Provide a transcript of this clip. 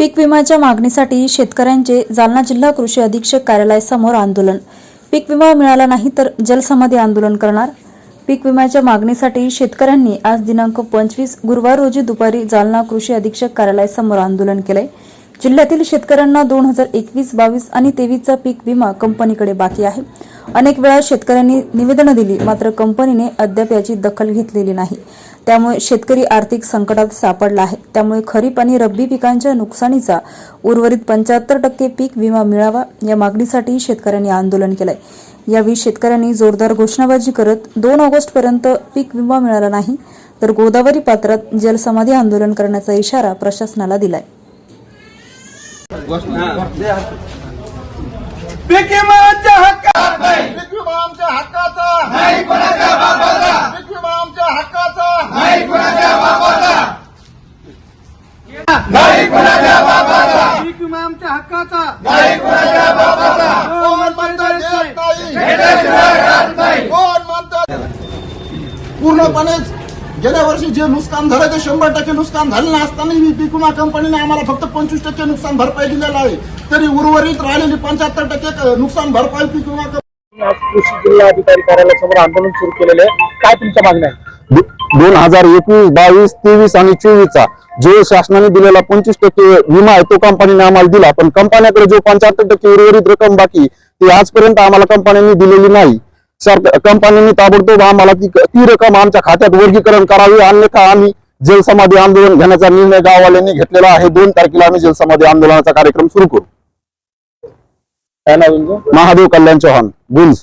पीक विम्याच्या मागणीसाठी शेतकऱ्यांचे जालना जिल्हा कृषी अधीक्षक कार्यालयासमोर आंदोलन. पीक विमा मिळाला नाही तर जलसमाधी आंदोलन करणार. पीक विम्याच्या मागणीसाठी शेतकऱ्यांनी आज दिनांक पंचवीस गुरुवार रोजी दुपारी जालना कृषी अधीक्षक कार्यालयासमोर आंदोलन केलंय जिल्ह्यातील शेतकऱ्यांना दोन हजार एकवीस बावीस आणि तेवीसचा पीक विमा कंपनीकडे बाकी आहे. अनेक वेळा शेतकऱ्यांनी निवेदनं दिली मात्र कंपनीने अद्याप याची दखल घेतलेली नाही. त्यामुळे शेतकरी आर्थिक संकटात सापडला आहे. त्यामुळे खरीप आणि रब्बी पिकांच्या नुकसानीचा उर्वरित पंच्याहत्तर टक्के पीक विमा मिळावा या मागणीसाठी शेतकऱ्यांनी आंदोलन केलंय. यावेळी शेतकऱ्यांनी जोरदार घोषणाबाजी करत दोन ऑगस्ट पर्यंत पीक विमा मिळाला नाही तर गोदावरी पात्रात जलसमाधी आंदोलन करण्याचा इशारा प्रशासनाला दिलाय पीक विम्याच्या हक्कात पीक विमा आमच्या हक्काचा नाही कोणाच्या बापाचा पीक विमा आमच्या हक्काचा नाही कोणाच्या बापाचा नाही कोणाच्या बापाचा पीक विमा आमच्या हक्काचा. नाही कोणाच्या बापाचा? कोण म्हणतं देत नाही घेतल्याशिवाय राहत नाही. कोण म्हणतं पूर्णपणेच गेल्या वर्षी जे नुकसान झालं ते शंभर टक्के नुकसान झालेलं असतानाही पीक विमा कंपनीने आम्हाला फक्त पंचवीस टक्के नुकसान भरपाई दिलेलं आहे. तरी उर्वरित राहिलेली पंच्याहत्तर टक्के नुकसान भरपाई पीक विमा कंपनी आज कृषी जिल्हा अधिकारी कार्यालयासमोर आंदोलन सुरू केलेले आहे. काय तुमच्या मागण्या आहे दोन हजार एकवीस बावीस तेवीस आणि चोवीसचा जो शासनाने दिलेला पंचवीस टक्के विमा आहे तो कंपनीने आम्हाला दिला. पण कंपन्याकडे जो पंच्याहत्तर टक्के उर्वरित रक्कम बाकी ती आजपर्यंत आम्हाला कंपन्यांनी दिलेली नाही. सरकार कंपन्यांनी ताबडतोब आम्हाला ती ती रक्कम आमच्या खात्यात वर्गीकरण करावी अन्यथा आम्ही जलसमाधी आंदोलन घेण्याचा निर्णय गाववाल्यांनी घेतलेला आहे. दोन तारखेला आम्ही जलसमाधी आंदोलनाचा कार्यक्रम सुरू करू. महादेव कल्याण चव्हाण गुंज